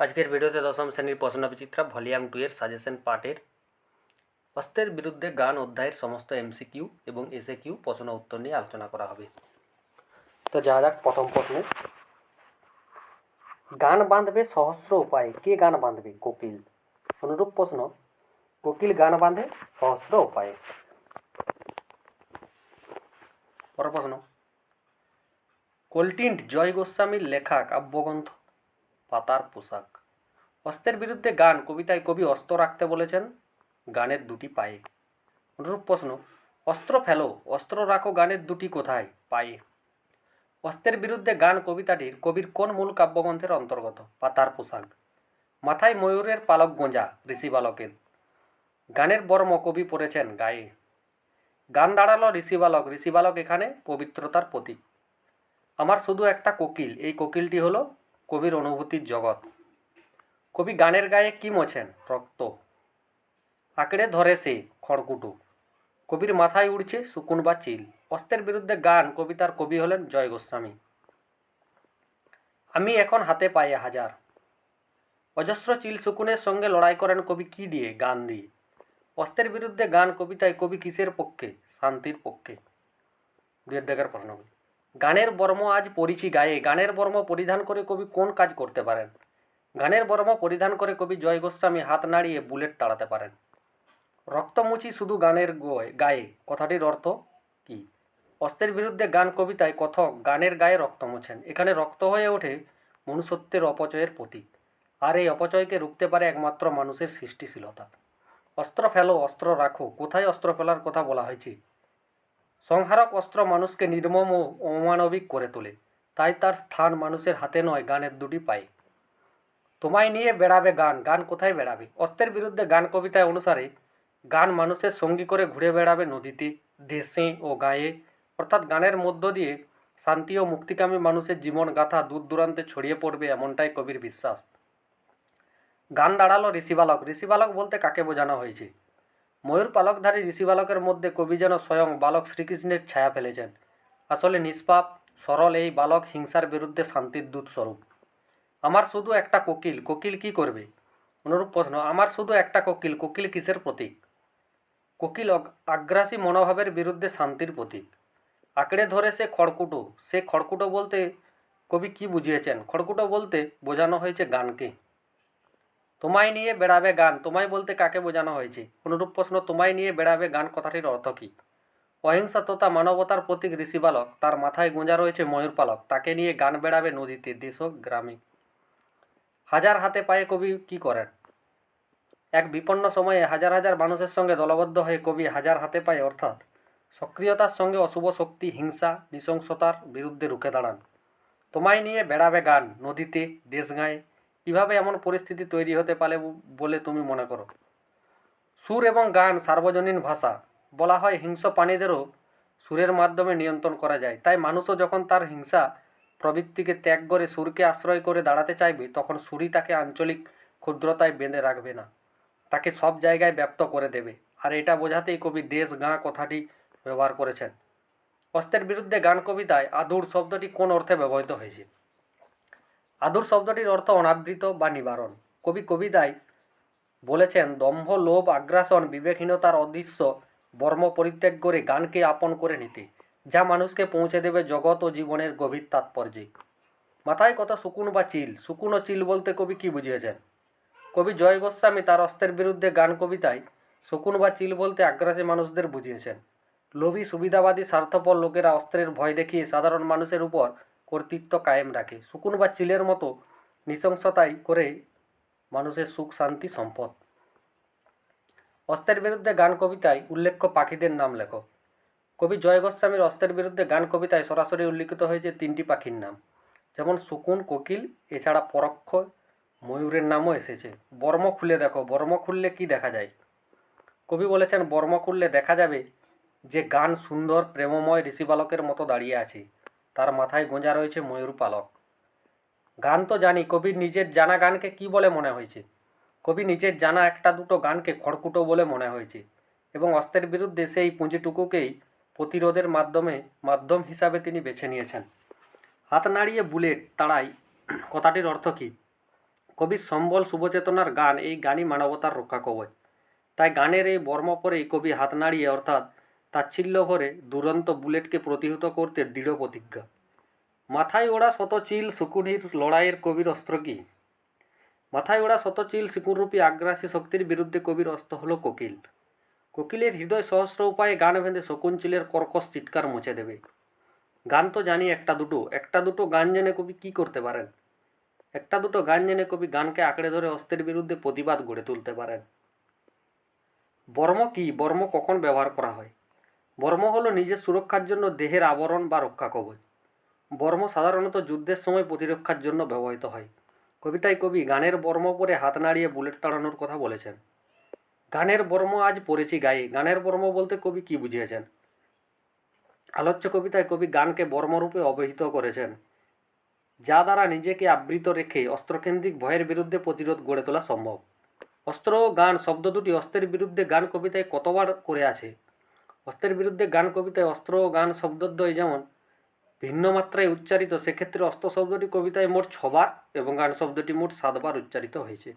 আজকের ভিডিওতে দশম শ্রেণির প্রশ্ন বিচিত্রা, ভলিউম টু এর সাজেশন পার্টের অস্ত্রের বিরুদ্ধে গান অধ্যায়ের সমস্ত এমসিকিউ এবং এসএ কিউ প্রশ্ন উত্তর নিয়ে আলোচনা করা হবে। তো যা যাক প্রথম প্রশ্নে। গান বাঁধবে সহস্র উপায়ে। কে গান বাঁধবে? কোকিল। অনুরূপ প্রশ্ন, কোকিল গান বাঁধে সহস্র উপায়ে। পরের প্রশ্ন, কোলটিন্ট জয় গোস্বামীর লেখা কাব্যগ্রন্থ পাতার পোশাক। অস্ত্রের বিরুদ্ধে গান, কবিতায় কবি অস্ত্র রাখতে বলেছেন, গানের দুটি পায়ে। অনুরূপ প্রশ্ন, অস্ত্র ফেলো, অস্ত্র রাখো গানের দুটি কোথায়? পায়ে। অস্ত্রের বিরুদ্ধে গান, কবিতাটির, কবির কোন মূল কাব্যগ্রন্থের অন্তর্গত? পাতার পোশাক। মাথায় ময়ূরের পালক গোঁজা, ঋষি বালকের। গানের বর্ম কবি পড়েছেন গায়ে। গান দাঁড়াল ঋষি বালক ঋষি বালক এখানে পবিত্রতার প্রতীক। আমার শুধু একটা কোকিল, এই কোকিলটি হলো কবির অনুভূতির জগৎ। কবি গানের গায়ে কি মোছেন? রক্ত। আঁকড়ে ধরে সে খড়কুটো। কবির মাথায় উড়ছে সুকুন বা চিল। অস্ত্রের বিরুদ্ধে গান কবিতার কবি হলেন জয় গোস্বামী। আমি এখন হাতে পাই হাজার। অজস্র চিল সুকুনের সঙ্গে লড়াই করেন কবি কি দিয়ে? গান দিয়ে। অস্ত্রের বিরুদ্ধে গান কবিতায় কবি কিসের পক্ষে? শান্তির পক্ষে। দুয়ের দেখার প্রশ্নগুলি গানের বর্ম আজ পরিচি গায়ে। গানের বর্ম পরিধান করে কবি কোন কাজ করতে পারেন? গানের বর্ম পরিধান করে কবি জয় গোস্বামী হাত নাড়িয়ে বুলেট তাড়াতে পারেন। রক্ত রক্তমুচি শুধু গানের গায়ে। কথাটির অর্থ কি? অস্ত্রের বিরুদ্ধে গান কবিতায় কথক গানের গায়ে রক্ত মোছেন। এখানে রক্ত হয়ে ওঠে মনুষ্যত্বের অপচয়ের প্রতীক। আর এই অপচয়কে রুখতে পারে একমাত্র মানুষের সৃষ্টিশীলতা। অস্ত্র ফেলো, অস্ত্র রাখো। কোথায় অস্ত্র ফেলার কথা বলা হয়েছে? সংহারক অস্ত্র মানুষকে নির্মম ও অমানবিক করে তোলে। তাই তার স্থান মানুষের হাতে নয়, গানের দুটি পায়ে। তোমায় নিয়ে বেড়াবে গান গান কোথায় বেড়াবে? অস্ত্রের বিরুদ্ধে গান কবিতায় অনুসারে গান মানুষের সঙ্গী করে ঘুরে বেড়াবে নদীতে, দেশে ও গায়ে। অর্থাৎ গানের মধ্য দিয়ে শান্তি ও মুক্তিকামী মানুষের জীবন গাথা দূর দূরান্তে ছড়িয়ে পড়বে এমনটাই কবির বিশ্বাস। গান দাঁড়াল ঋষিবালক। ঋষিবালক বলতে কাকে বোঝানো হয়েছে? ময়ূর পালকধারী ঋষিবালকের মধ্যে কবি যেন স্বয়ং বালক শ্রীকৃষ্ণের ছায়া ফেলেছেন। আসলে নিষ্পাপ, সরল এই বালক হিংসার বিরুদ্ধে শান্তির দূত স্বরূপ। আমার শুধু একটা কোকিল কোকিল কি করবে? অনুরূপ প্রশ্ন, আমার শুধু একটা কোকিল কোকিল কিসের প্রতীক? কোকিল আগ্রাসী মনোভাবের বিরুদ্ধে শান্তির প্রতীক। আঁকড়ে ধরে সে খড়কুটো সে খড়কুটো বলতে কবি কি বুঝিয়েছেন? খড়কুটো বলতে বোঝানো হয়েছে গানকে। তোমায় নিয়ে বেড়াবে গান, তোমায় বলতে কাকে বোঝানো হয়েছে? অনুরূপ প্রশ্ন, তোমায় নিয়ে বেড়াবে গান কথাটির অর্থ কী? অহিংসা তথা মানবতার প্রতীক ঋষিবালক, তার মাথায় গোঁজা রয়েছে ময়ূর পালক, তাকে নিয়ে গান বেড়াবে নদীতে, দেশ গ্রামে। হাজার হাতে পায়ে কবি কি করেন? এক বিপন্ন সময়ে হাজার হাজার মানুষের সঙ্গে দলবদ্ধ হয়ে কবি হাজার হাতে পায়ে, অর্থাৎ সক্রিয়তার সঙ্গে অশুভ শক্তি, হিংসা, নৃশংসতার বিরুদ্ধে রুখে দাঁড়ান। তোমায় নিয়ে বেড়াবে গান, নদীতে, দেশ গায়ে কীভাবে এমন পরিস্থিতি তৈরি হতে পারে বলে তুমি মনে করো? সুর এবং গান সার্বজনীন ভাষা। বলা হয় হিংস্র প্রাণীদেরও সুরের মাধ্যমে নিয়ন্ত্রণ করা যায়। তাই মানুষও যখন তার হিংসা প্রবৃত্তিকে ত্যাগ করে সুরকে আশ্রয় করে দাঁড়াতে চাইবে, তখন সুরই তাকে আঞ্চলিক ক্ষুদ্রতায় বেঁধে রাখবে না। তাকে সব জায়গায় ব্যপ্ত করে দেবে। আর এটা বোঝাতেই কবি দেশ, গাঁ কথাটি ব্যবহার করেছেন। অস্ত্রের বিরুদ্ধে গান কবিতায় আদুর শব্দটি কোন অর্থে ব্যবহৃত হয়েছে? আদুর শব্দটির অর্থ অনাবৃত বা নিবারণ। কবি কবিতায় বলেছেন, দম্ভ, লোভ, আগ্রাসন, বিবেকহীনতার অদৃশ্য বর্ম পরিত্যাগ করে গানকে আপন করে নিতে, যা মানুষকে পৌঁছে দেবে জগৎ ও জীবনের গভীর তাৎপর্যে। মাথায় কত সুকুন বা চিল? সুকুন ও চিল বলতে কবি কি বুঝিয়েছেন? কবি জয় গোস্বামী তার অস্ত্রের বিরুদ্ধে গান কবিতায় শকুন বা চিল বলতে আগ্রাসী মানুষদের বুঝিয়েছেন। লোভী, সুবিধাবাদী, স্বার্থপর লোকেরা অস্ত্রের ভয় দেখিয়ে সাধারণ মানুষের উপর কর্তৃত্ব কায়েম রাখে। শকুন বা চিলের মতো নৃশংসতাই করে মানুষের সুখ, শান্তি, সম্পদ। অস্ত্রের বিরুদ্ধে গান কবিতায় উল্লেখ্য পাখিদের নাম লেখো। কবি জয় গোস্বামীর অস্ত্রের বিরুদ্ধে গান কবিতায় সরাসরি উল্লিখিত হয়েছে তিনটি পাখির নাম। যেমন শকুন, কোকিল, এছাড়া পরোক্ষ, ময়ূরের নামও এসেছে। বর্ম খুলে দেখো, বর্ম খুললে কি দেখা যায়? কবি বলেছেন, বর্ম খুললে দেখা যাবে যে গান সুন্দর, প্রেমময় ঋষিবালকের মতো দাঁড়িয়ে আছে। তার মাথায় গোঁজা রয়েছে ময়ূর পালক। গান তো জানি, কবির নিজের জানা গানকে কি বলে মনে হয়েছে? কবি নিজের জানা একটা দুটো গানকে খড়কুটো বলে মনে হয়েছে এবং অস্ত্রের বিরুদ্ধে সেই পুঁজিটুকুকেই প্রতিরোধের মাধ্যমে, মাধ্যম হিসাবে তিনি বেছে নিয়েছেন। হাত নাড়িয়ে বুলেট তাড়াই, কথাটির অর্থ কী? কবির সম্বল শুভচেতনার গান, এই গানই মানবতার রক্ষা কবচ তাই গানের এই বর্ম পরেই কবি হাত নাড়িয়ে, অর্থাৎ তাচ্ছিল্য ভরে দুরন্ত বুলেটকে প্রতিহত করতে দৃঢ় প্রতিজ্ঞা। মাথায় ওড়া শত চিল শকুনির লড়াইয়ের কবির অস্ত্র কি? মাথায় ওড়া শত চিল শিকুররূপী আগ্রাসী শক্তির বিরুদ্ধে কবির অস্ত্র হলো কোকিল। কোকিলের হৃদয় সহস্র উপায়ে গান বেঁধে শকুন চিলের কর্কশ চিৎকার মুছে দেবে। গান তো জানি একটা দুটো একটা দুটো গান জেনে কবি কি করতে পারেন? একটা দুটো গান জেনে কবি গানকে আঁকড়ে ধরে অস্ত্রের বিরুদ্ধে প্রতিবাদ গড়ে তুলতে পারেন। বর্ম কি? বর্ম কখন ব্যবহার করা হয়? বর্ম হলো নিজের সুরক্ষার জন্য দেহের আবরণ বা রক্ষা কবচ বর্ম সাধারণত যুদ্ধের সময় প্রতিরক্ষার জন্য ব্যবহৃত হয়। কবিতায় কবি গানের বর্ম পরে হাত নাড়িয়ে বুলেট তাড়ানোর কথা বলেছেন। গানের বর্ম আজ পড়েছি গায়ে, গানের বর্ম বলতে কবি কি বুঝিয়েছেন? আলোচ্য কবিতায় কবি গানকে বর্মরূপে অবহিত করেছেন, যা দ্বারা নিজেকে আবৃত রেখে অস্ত্রকেন্দ্রিক ভয়ের বিরুদ্ধে প্রতিরোধ গড়ে তোলা সম্ভব। অস্ত্র ও গান শব্দ দুটি অস্ত্রের বিরুদ্ধে গান কবিতায় কতবার করে আছে? অস্ত্রের বিরুদ্ধে গান কবিতায় অস্ত্র ও গান, শব্দদ্বয় যেমন ভিন্ন মাত্রায় উচ্চারিত, সেক্ষেত্রে অস্ত্র শব্দটি কবিতায় মোট ছবার এবং গান শব্দটি মোট সাতবার উচ্চারিত হয়েছে।